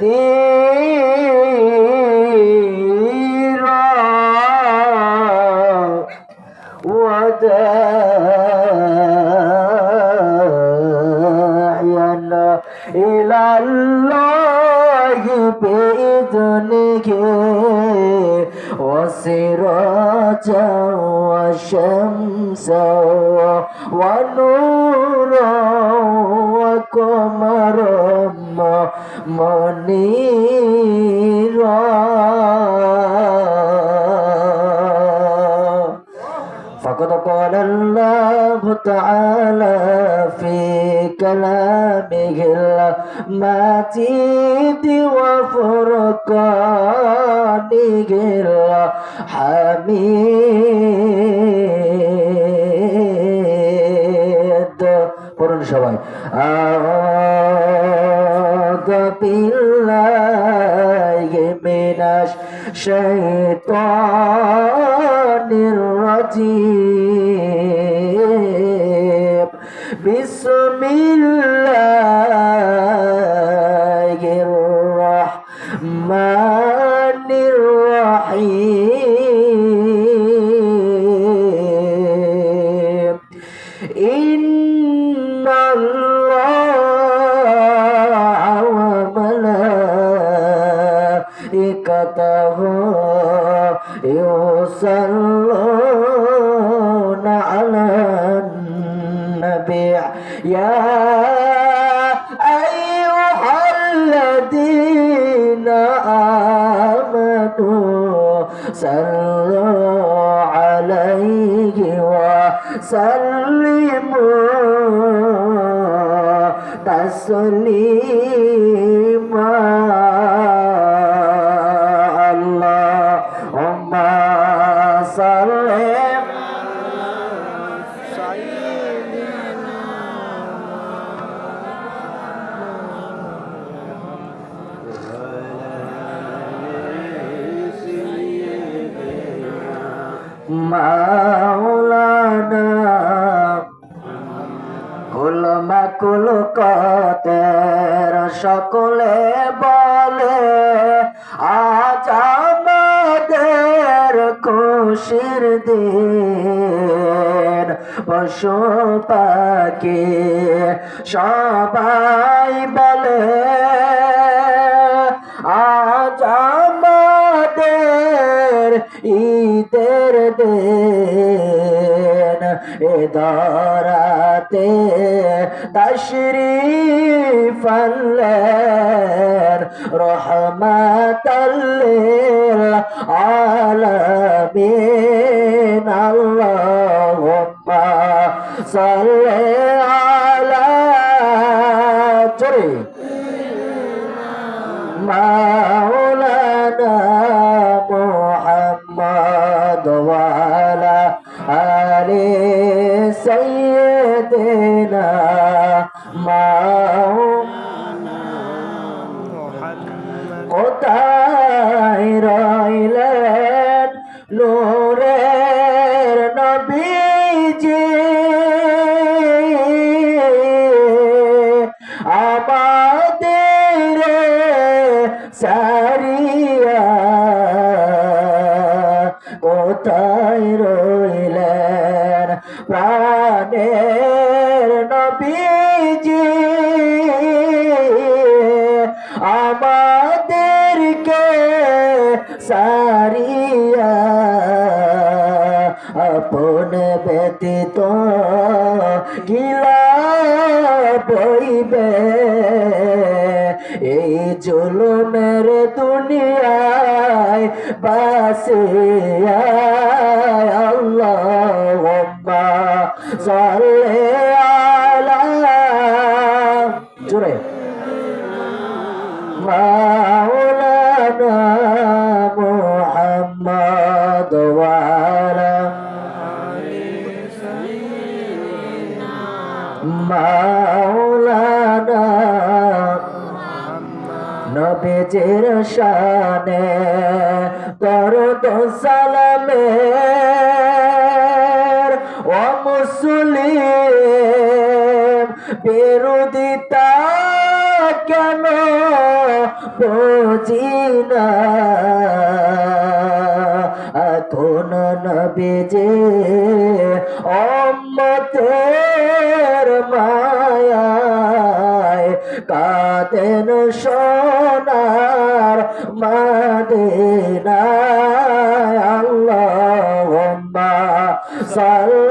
boy. المتيد وفرقانه الحميد পড়ুন সবাই أعوذ بالله من الشيطان الرجيم Dios al মাওলানা। কুল মাকুল কতের সকলে বলে, আজ আমাদের খুশির দিন। পশু পাখি সবাই বলে, আজ আমাদের ঈদের দিন এ দরাতে তশরিফ রহমাতাল্লিল আলামিন। আল্লাহুম্মা সাল্লি আমাদের বাসিয়া আল্লাহুম্মা সাল্লি আলা জোরে مولانا محمد وعلى مولانا নবীজির শানে দরদ সালামের ও মুসলিম বিরোধিতা কেন বুঝি না? এখন নবীজি অম্মতের মায়ায় কাতেন সোনার মাদিনায় আল্লাহুম্মা সাল্লি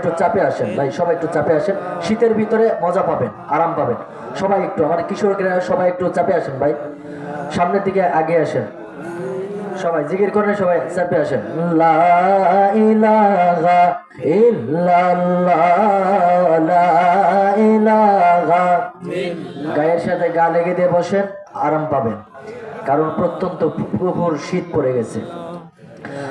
একটু চাপে আসেন, ভাই, সবাই একটু চাপে আসেন। শীতের ভিতরে মজা পাবেন, আরাম পাবেন। সবাই একটু আমার কিশোর সবাই একটু চাপে আসেন, ভাই। সামনের দিকে আগে আসেন। সবাই জিকির করেন সবাই চাপে আসেন। লা লা গায়ের সাথে গা লেগে দিয়ে বসেন, আরাম পাবেন। কারণ প্রত্যন্ত প্রখর শীত পড়ে গেছে।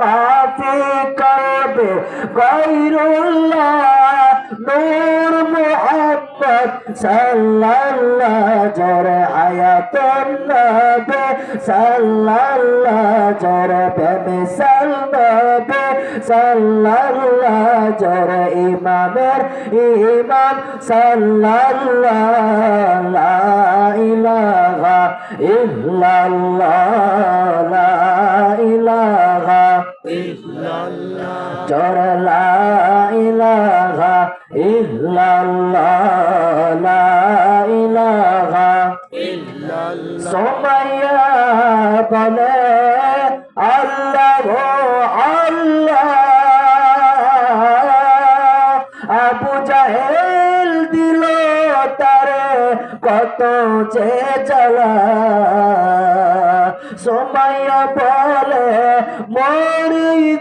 মাফি করবে গায়রুল্লাহ নূর মুহাম্মদ সাল্লাল্লাহ জোরে আয়াতুন নবী সাল্লাল্লাহ জোরে বেমিসাল নবী সাল্লাল্লাহ জোরে ইমামের ইমাম সাল্লাল্লাহ লা ইলাহা ইল্লাল্লাহ লা ইলাহা জোরে লা ইলাহা ইল্লাল্লাহ লা ইলাহা। সোমাইয়া বলে আল্লাহ আল্লাহ। আবু জাহেল দিল তারে কত যে জ্বালা।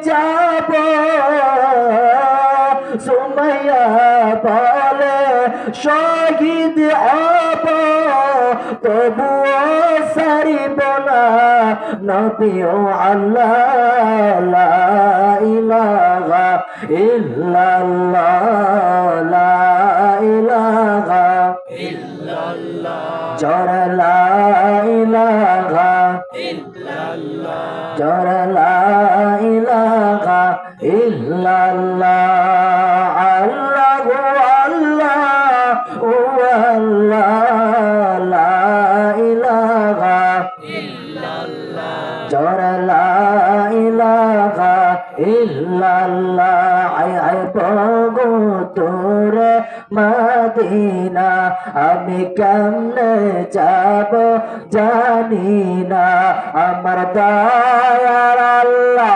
যাব। সোমাইয়া বলে, শহীদ হব। তবুও সারিব না নবীও আল্লাহ ইলাহা ইল্লাল্লাহ ইলাহা জোর, লা ইলাহা জোর, লা ইলাহা ইল্লাল্লাহ, আল্লাহু আল্লাহ, ও আল্লাহ, লা ইলাহা জোর লা ইলাহা ইল্লাল্লাহ আমি কেমনে যাব জানি না। আমার দয়ার আল্লাহ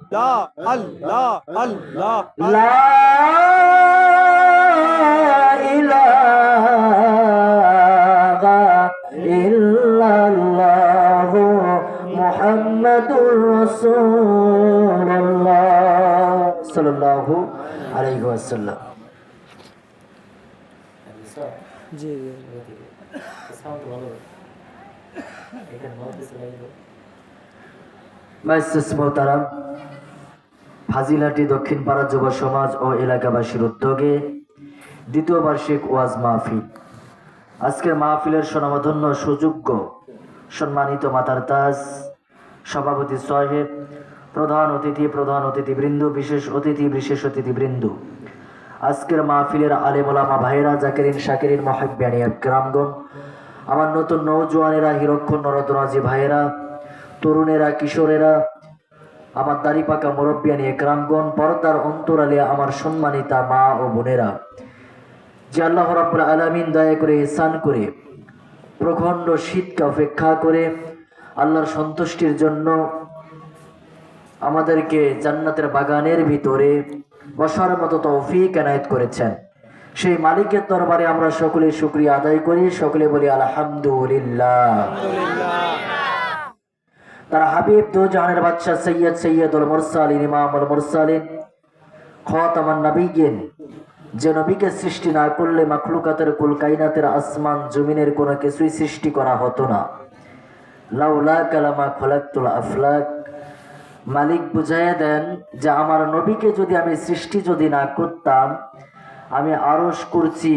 আল্লাহ আল্লাহ আল্লাহ ইল্লাল্লাহ মুহাম্মাদুর রাসূলুল্লাহ সাল্লাল্লাহু আলাইহি ওয়াসাল্লাম জি জি সাউন্ড ভালো এখানে ভালো মাইসেস মোহতারাম, ফাজিলাটি দক্ষিণ পাড়া যুব সমাজ ও এলাকাবাসীর উদ্যোগে দ্বিতীয় বার্ষিক ওয়াজ মাহফিল। আজকের মাহফিলের সনামধন্য সুযোগ্য সম্মানিত মাতার তাজ, সভাপতি সাহেব, প্রধান অতিথি, প্রধান অতিথিবৃন্দ, বিশেষ অতিথি, বিশেষ অতিথিবৃন্দ। আজকের মাহফিলের আলেমোলামা ভাইরা জাকেরিন, শাকেরিন মহাব্যানিয়া গ্রামগণ, আমার নতুন নৌজওয়ানেরা হিরক্ষণ নরদরাজি ভাইয়েরা তরুণেরা, কিশোরেরা, আমার দাড়ি পাকা মুরব্বিয়ানি, একরামগণ, পর্দার অন্তরালে আমার সম্মানিতা মা ও বোনেরা। যে আল্লাহ রাব্বুল আলামিন দয়া করে ইহসান করে, প্রখণ্ড শীতকে অপেক্ষা করে আল্লাহর সন্তুষ্টির জন্য আমাদেরকে জান্নাতের বাগানের ভিতরে বসার মতো তৌফিক এনায়েত করেছেন। সেই মালিকের দরবারে আমরা সকলে শুক্রিয়া আদায় করি, সকলে বলি আলহামদুলিল্লাহ। তার হাবিব দো জাহানের বাদশাহ সৈয়দ সৈয়দুল মুরসালিন, ইমামুল মুরসালিন, খতামান নবীগিন যে নবীকে সৃষ্টি না করলে মাখলুকাতের কুল কাইনাতের আসমান জমিনের কোনো কিছুই সৃষ্টি করা হতো না। লাউলা কালামা খলাকুল আফলাক। মালিক বুঝাইয়া দেন যে আমার নবীকে যদি আমি সৃষ্টি যদি না করতাম, আমি আরস করছি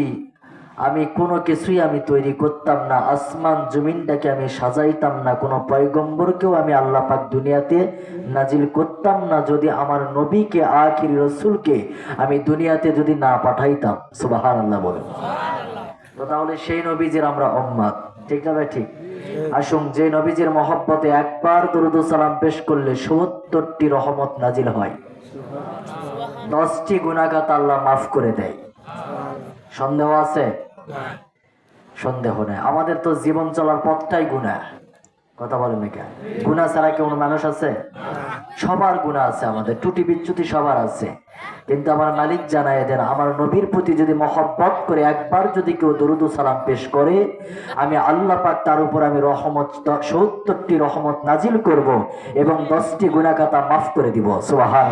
আমি কোনো কিছুই আমি তৈরি করতাম না। আসমান জমিনটাকে আমি সাজাইতাম না। কোনো পয়গম্বরকেও আমি আল্লাহ পাক দুনিয়াতে নাজিল করতাম না। যদি আমার নবীকে, আখির রসুলকে আমি দুনিয়াতে যদি না পাঠাইতাম সুবাহান আল্লাহ বলেন। তো তাহলে সেই নবীজির আমরা অম্মাদ ঠিক না ভাই? ঠিক। আসুন, যে নবীজির মহব্বতে একবার দরুদ সালাম পেশ করলে সত্তরটি রহমত নাজিল হয়। দশটি গুণাগাত আল্লাহ মাফ করে দেয়। সন্দেহ আছে? সন্দেহ নেই। আমাদের তো জীবন চলার পথটাই গুণা। কথা বলেন না কেন? গুণা ছাড়া কেউ মানুষ আছে? সবার গুণা আছে আমাদের। টুটি বিচ্যুতি সবার আছে। কিন্তু আমার মালিক জানায় দেন আমার নবীর প্রতি যদি মহব্বত করে একবার যদি কেউ দরুদ ও সালাম পেশ করে আমি আল্লাহ পাক তার উপর আমি রহমত সত্তরটি রহমত নাজিল করব এবং দশটি গুণাকাতা মাফ করে দিব। সুবাহান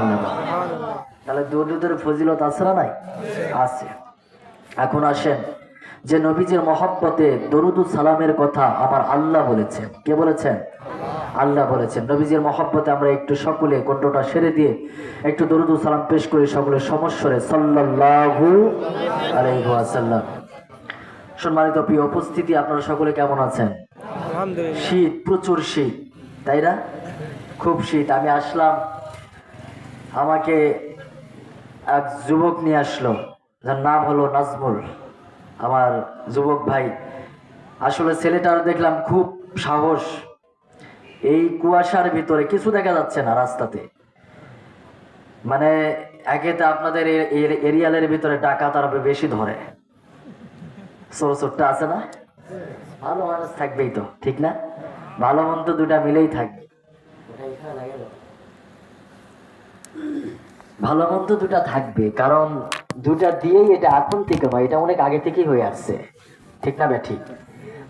তাহলে দরুদের ফজিলত আছে না নাই? আছে। এখন আসেন। যে নবীজির মহব্বতে দরুদ সালামের কথা আমার আল্লাহ বলেছেন। কে বলেছেন? আল্লাহ বলেছেন। নবীজির মহব্বতে আমরা একটু সকলে কণ্ঠটা সেরে দিয়ে একটু দরুদ সালাম পেশ করি সকলে সমস্যরে সাল্লাল্লাহু আলাইহি ওয়াসাল্লাম। সম্মানিত প্রিয় উপস্থিতি আপনারা সকলে কেমন আছেন? শীত প্রচুর শীত তাই না? খুব শীত। আমি আসলাম আমাকে এক যুবক নিয়ে আসলো যার নাম হলো নাজমুল। আমার যুবক ভাই। আসলে ছেলেটার দেখলাম খুব সাহস। এই কুয়াশার ভিতরে কিছু দেখা যাচ্ছে না রাস্তাতে। মানে একেতে আপনাদের এরিয়ালের ভিতরে টাকা তারা বেশি ধরে। ছোট্ট আছে না? ভালো মানুষ থাকবেই তো, ঠিক না? ভালো মন্দ দুটা মিলেই থাকবে ভালো মন্দ দুটা থাকবে, কারণ দুটা দিয়েই এটা এখন থেকে নয় এটা অনেক আগে থেকেই হয়ে আসছে। ঠিক না বে, ঠিক?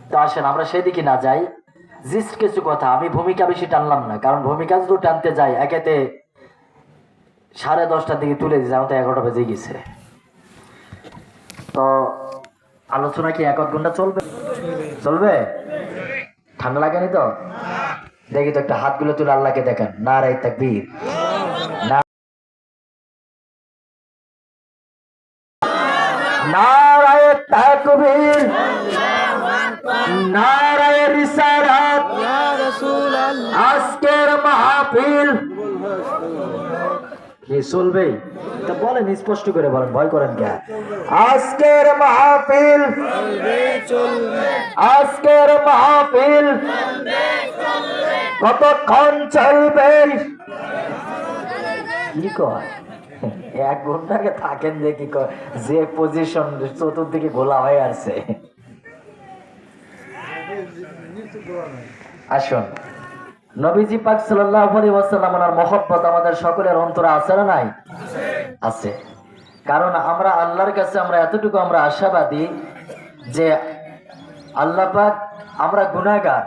তো আসেন, আমরা সেদিকে না যাই। জিস্ট কিছু কথা, আমি ভূমিকা বেশি টানলাম না, কারণ ভূমিকা যদি টানতে যাই, একেতে সাড়ে দশটার দিকে তুলে দিয়েছে আমার তো এগারোটা বেজে গেছে। তো আলোচনা কি এক ঘণ্টা চলবে? চলবে? ঠান্ডা লাগেনি তো? দেখি তো একটা হাতগুলো তুলে আল্লাহকে দেখেন, না রাই তাকবীর। আজকের মাহফিল। চলবে তা বলেন, স্পষ্ট করে বলেন, ভয় করেন কে? আজকের মাহফিল। আজকের মাহফিল। কতক্ষণ চলবে? কি কয়? এক ঘন্টাকে থাকেন দেখি যে পজিশন চতুর্দিকে গোলা হয়ে আছে। আসুন। নবীজি পাক সাল্লাল্লাহু মহব্বত আমাদের সকলের অন্তরে আছে না নাই? আছে। কারণ আমরা আল্লাহর কাছে আমরা এতটুকু আমরা আশাবাদী যে আল্লাহ পাক আমরা গুনাহগার।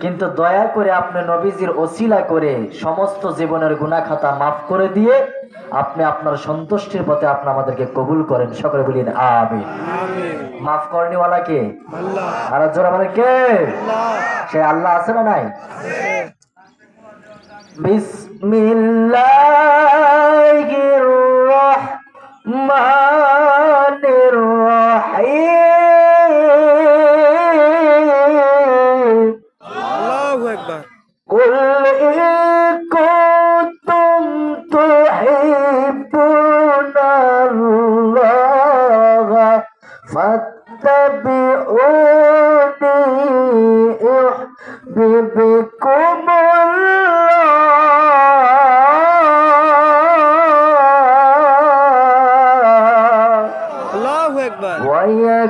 কিন্তু দয়া করে আপনি নবীজির ওসিলা করে সমস্ত জীবনের গুনাহ খাতা মাফ করে দিয়ে আপনি আপনার সন্তুষ্টির পথে আপনি আমাদেরকে কবুল করেন। সকলে বলিন আমিন। আমিন। মাফ করেনিওয়ালা কে? আল্লাহ। আর জোরা বলে কে? আল্লাহ। সে আল্লাহ আছে না নাই? বিসমিল্লাহির রহমানির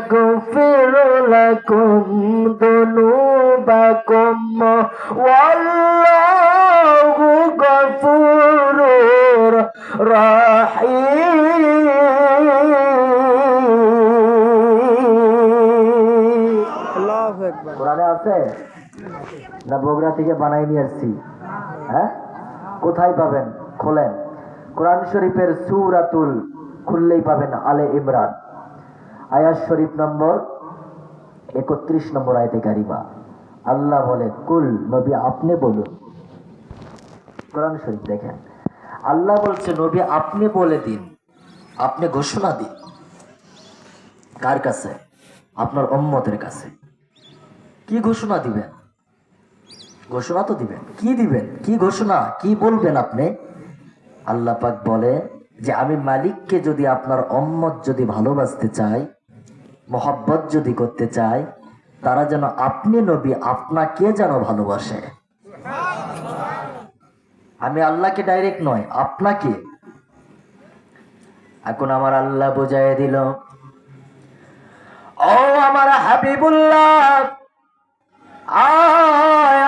ويغفر لكم ذنوبكم والله غفور رحيم আল্লাহু আকবার কোরআনে আছে না বগুড়া থেকে বানাই নিয়ে আসছি হ্যাঁ কোথায় পাবেন খোলেন কোরআন শরীফের সুরাতুল খুললেই পাবেন আলে ইমরান আয়াত শরীফ নম্বর একত্রিশ নম্বর আয়তে কারিমা। আল্লাহ বলে, কুল, নবী আপনি বলুন। কোরআন শরীফ দেখেন। আল্লাহ বলছে, নবী আপনি বলে দিন, আপনি ঘোষণা দিন। কার কাছে? আপনার উম্মতের কাছে। কি ঘোষণা দিবেন? ঘোষণা তো দিবেন। কি দিবেন? কি ঘোষণা? কি বলবেন আপনি? আল্লাহ পাক বলে যে, আমি মালিককে যদি আপনার অম্মত যদি ভালোবাসতে চাই মহব্বত যদি করতে চায়, তারা যেন আপনি নবী, আপনাকে যেন ভালোবাসে। আমি আল্লাহকে ডাইরেক্ট নয়, আপনাকে। এখন আমার আল্লাহ বোঝাই দিল, ও আমার হাবিবুল্লাহ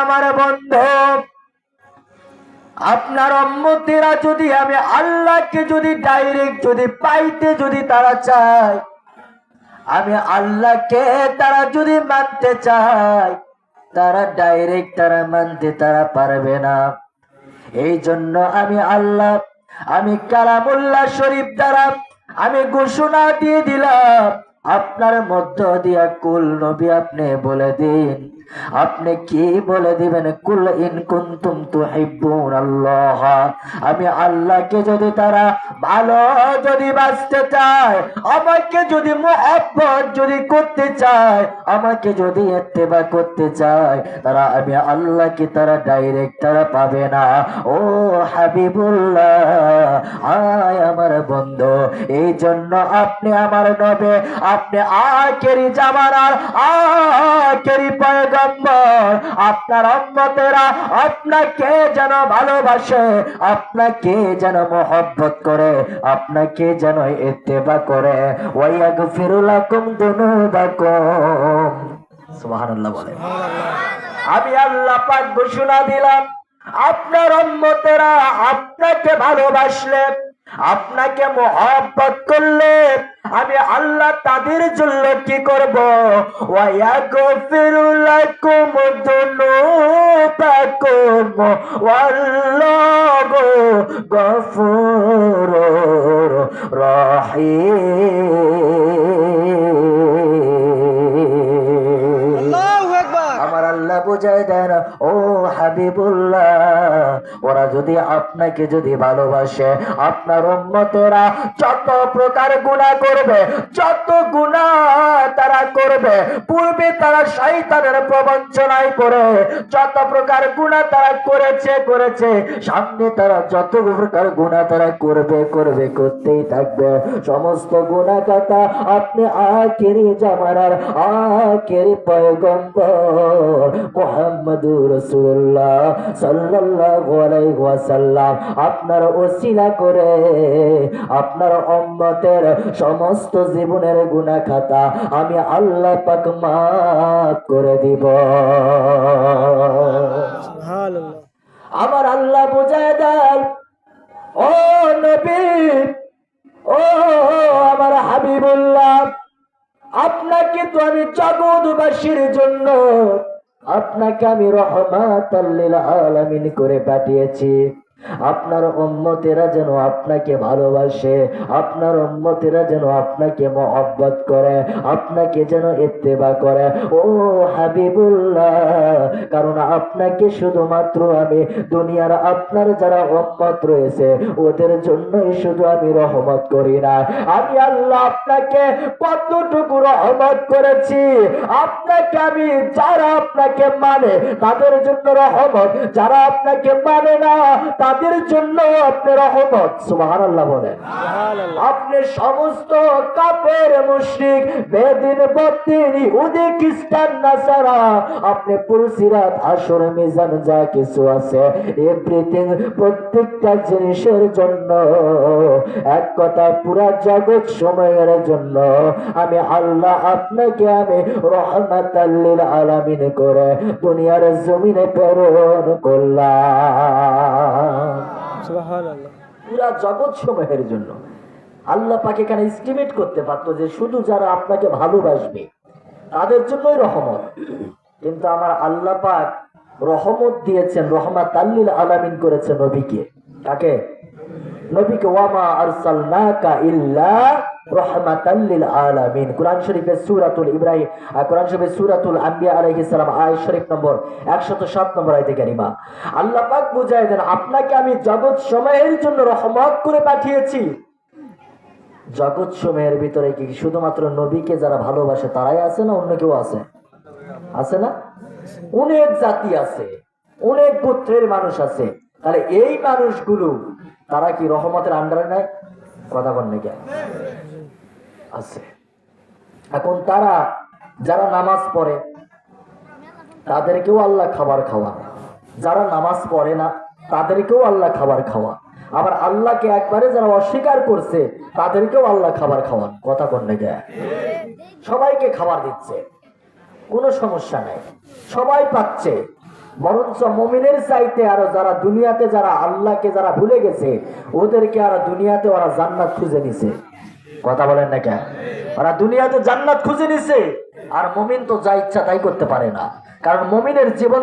আমার বন্ধু। আপনার অম্মতেরা যদি আমি আল্লাহকে যদি ডাইরেক্ট যদি পাইতে যদি তারা চায় আমি আল্লাহকে তারা যদি মানতে চায়, তারা ডাইরেক্ট তারা মানতে তারা পারবে না। এই জন্য আমি আল্লাহ, আমি কালামুল্লাহ শরীফ দ্বারা আমি ঘোষণা দিয়ে দিলাম, আপনার মধ্য দিয়া কুল নবী আপনি বলে দিন। আপনি কি বলে দিবেন? কুল ইন কুনতুম তুহিব্বুন আল্লাহ। আমি আল্লাহকে যদি তারা ভালো যদি বাঁচতে চায়, আমাকে যদি মোহাব্বত যদি করতে চায়, আমাকে যদি ইত্তেবা করতে চায়, তারা আমি আল্লাহকে তারা ডাইরেক্ট তারা পাবে না। ও হাবিবুল্লাহ, আয় আমার বন্ধু এই জন্য আপনি আমার নবে, আপনি আকেরি জামানার আকেরি পয়গম্বর আপনার অম্মতেরা আপনাকে যেন ভালোবাসে, আপনাকে যেন মোহব্বত করে, আপনাকে যেন ইত্তেবা করে। ওয়াইয়াগফিরুলাকুম দুনুবাকুম। সুবহানাল্লাহ বলে। আমি আল্লাহ পাক ঘোষণা দিলাম, আপনার উম্মতেরা আপনাকে ভালোবাসলে আপনাকে মোহাব্বত করলে আমি আল্লাহ তাদের জন্য কি করব? ওয়াগফিরু লাকুম দুনুবাকুম, ওয়াল্লাহু গফুরুর রহিম। বুঝাই দেন ও হাবিবুল্লাহ, ওরা যদি আপনাকে যদি ভালোবাসে, আপনার উম্মতেরা যত প্রকার গুনাহ করবে, যত গুনাহ তারা করবে, পূর্বে তারা শয়তানের প্রবঞ্চনায় পড়ে, যত প্রকার গুনাহ তারা করেছে করেছে, সামনে তারা যত প্রকার গুনাহ তারা করবে করবে, করতেই থাকবে। সমস্ত গুনাহ কথা আপনি আখেরি জামানার আখেরি পয়গম্বর। মুহাম্মদুর রাসূলুল্লাহ সাল্লাল্লাহু আলাইহি ওয়াসাল্লাম। আপনার ওসিলা করে আপনার উম্মতের সমস্ত জীবনের গুনাহ খাতা আমি আল্লাহ পাক মাফ করে দিব। সুবহানাল্লাহ। আমার আল্লাহ বুঝায় দেন ও নবী ও আমার হাবিবুল্লাহ আপনাকে তো আমি জগৎবাসীর জন্য আপনাকে আমি রহমাত আলামিন করে পাঠিয়েছি। আপনার উম্মতেরা যেন আপনাকে ভালোবাসে, আপনার উম্মতেরা যেন আপনাকে মহব্বত করে, আপনাকে যেন ইত্তেবা করে। ও হাবিবুল্লাহ, কারণ আপনাকে শুধুমাত্র আমি, দুনিয়ার আপনার যারা উম্মত রয়েছে, ওদের জন্যই শুধু আমি রহমত করি না। আমি আল্লাহ আপনাকে কতটুকু রহমত করেছি, আপনাকে আমি যারা আপনাকে মানে তাদের জন্য রহমত, যারা আপনাকে মানে না তাদের জন্য আপনি রহমত সুবহানাল্লাহ বলেন। আপনি সমস্ত কাপের মুশরিক বেদিন বদ্দিন ইহুদি খ্রিস্টান নাসারা আপনি পুলসিরাত আসর মিজান যা কিছু আছে এভরিথিং প্রত্যেকটা জিনিসের জন্য এক কথা পুরা জগৎ সময়ের জন্য আমি আল্লাহ আপনাকে আমি রহমাতাল্লিল আলামিন করে দুনিয়ার জমিনে প্রেরণ করলাম। পুরা জগৎ সমূহের জন্য। আল্লাহ পাকে এখানে এস্টিমেট করতে পারতো যে শুধু যারা আপনাকে ভালোবাসবে, তাদের জন্যই রহমত। কিন্তু আমার আল্লাহ পাক রহমত দিয়েছেন, রহমাত আল্লিল আলামিন করেছেন নবীকে। তাকে নবীকে, ওয়ামা আরসালনাকা ইল্লা রহমাতাল আলামিন। কোরআন শরীফের সূরাতুল ইব্রাহিম কোরআন শরীফের সূরাতুল আম্বিয়া আলাইহিস সালাম, আয়াত শরীফ নম্বর 107 নম্বর আয়াতে কারিমা। আল্লাহ পাক বুঝায় দেন, আপনাকে আমি জগৎ সময়ের জন্য রহমত করে পাঠিয়েছি। জগৎ সময়ের ভিতরে কি শুধুমাত্র নবীকে যারা ভালোবাসে তারাই আছে না অন্য কেউ আছে? আছে না? অনেক জাতি আছে, অনেক গোত্রের মানুষ আছে। তাহলে এই মানুষগুলো তারা কি রহমতের আন্ডারে নাই? কথা আছে। এখন তারা যারা নামাজ পড়ে, তাদেরকেও আল্লাহ খাবার খাওয়া। যারা নামাজ পড়ে না, তাদেরকেও আল্লাহ খাবার খাওয়া। আবার আল্লাহকে একবারে যারা অস্বীকার করছে, তাদেরকেও আল্লাহ খাবার খাওয়ান কথা কোন নাকি? সবাইকে খাবার দিচ্ছে। কোনো সমস্যা নাই। সবাই পাচ্ছে। বরঞ্চ মমিনের চাইতে আরও যারা দুনিয়াতে, যারা আল্লাহকে যারা ভুলে গেছে, ওদেরকে আরও দুনিয়াতে ওরা জান্নাত খুঁজে নিছে। কথা বলেন না কেন? ওরা দুনিয়াতে জান্নাত খুঁজে নিছে, আর মমিন তো যা ইচ্ছা তাই করতে পারে না। কারণ মমিনের জীবন